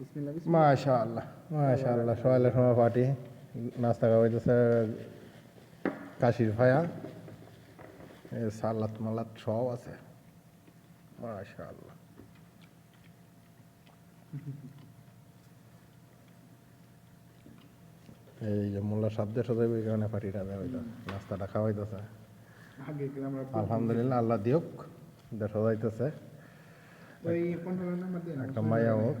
বিসমিল্লাহ বিসমিল্লাহ। মাশা আল্লাহ মাশা আল্লাহ সকালের সময় পার্টি নাস্তা খাওয়াইতেছে কাশির ফায়া সালাত মালাত সব আছে। মাশা আল্লাহ এই যে মোল্লা সাদ্দে সদাইব এই কারণে পার্টিটা দেওয়া হইতো নাস্তাটা খাওয়াইতেছে আলহামদুলিল্লাহ আল্লাহ নাম্বার দিয়ে একটা মায়া হোক।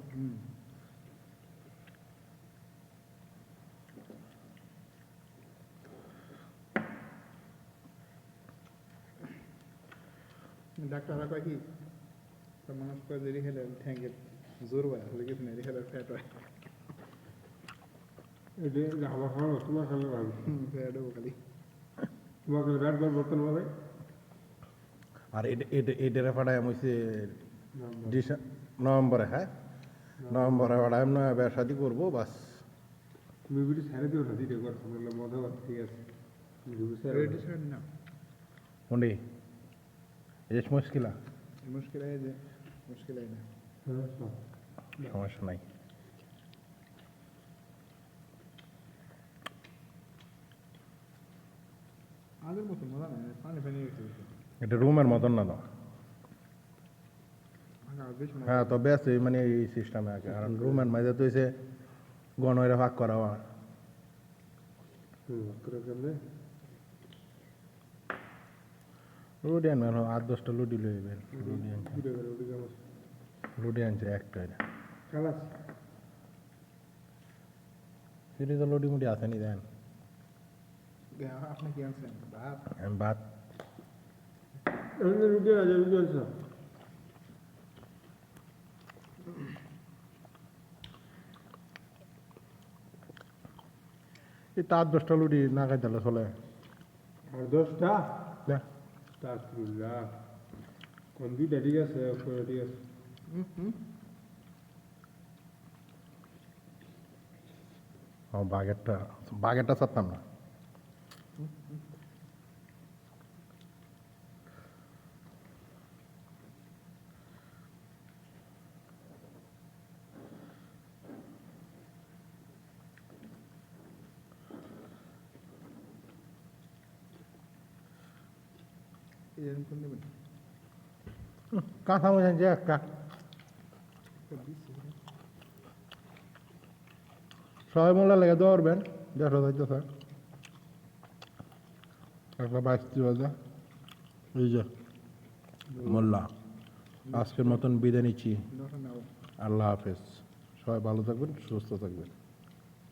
ডাক্তাররা কয় কি? তো মানুষ কয় যে রেখে ঠ্যাঙ্গের জোর হয় আসলে কিছু নেই রেখে ফ্যাট হয়। এটি আমার খাওয়া তোমার খাওয়া ভালো। ফ্যাট হব খালি। তোমাকে ব্যাট বল বর্তন হবে? আর এটারে পাঠায় আমি নভেম্বরে হ্যাঁ? নভেম্বরে পাঠায় না ব্যবসাদি করব বাস। তুমি বিটি ছেড়ে দিও না কথা মজা ঠিক আছে। না আছে যে না সমস্যা নাই আগের মতো মজা নেই পানি পানি এটা রুমের মতন না তো হ্যাঁ তো বেশ এই মানে এই সিস্টেমে আগে কারণ রুমের মাঝে তো এসে গণরে ভাগ করা হয় হুম করে কেমনে লুডি আনবে আট দশটা লুডি লইবেন লুডি আনছে লুডি আনছে একটা সিরিজের লুডি মুডি আসেনি দেন। আপনি কি আনছেন? ভাত? আমি ভাত। রুটি আছে রুটি আছে। এই তো দশটা লুডি না খাই দিলে চলে। আর দশটা? দেখ তাকুল্লা কোন দুইটা ঠিক আছে ঠিক আছে। ও বাগেরটা বাগেরটা ছাড়তাম না। নেবেন কাঁথা মজা যে একটা। সবাই মোল্লা লেগে দৌড়বেন দেড়শো যাইতে স্যার। একটা বাইশ বাজে এই যে মোল্লা আজকের মতন বিদায় নিচ্ছি। আল্লাহ হাফেজ। সবাই ভালো থাকবেন সুস্থ থাকবেন।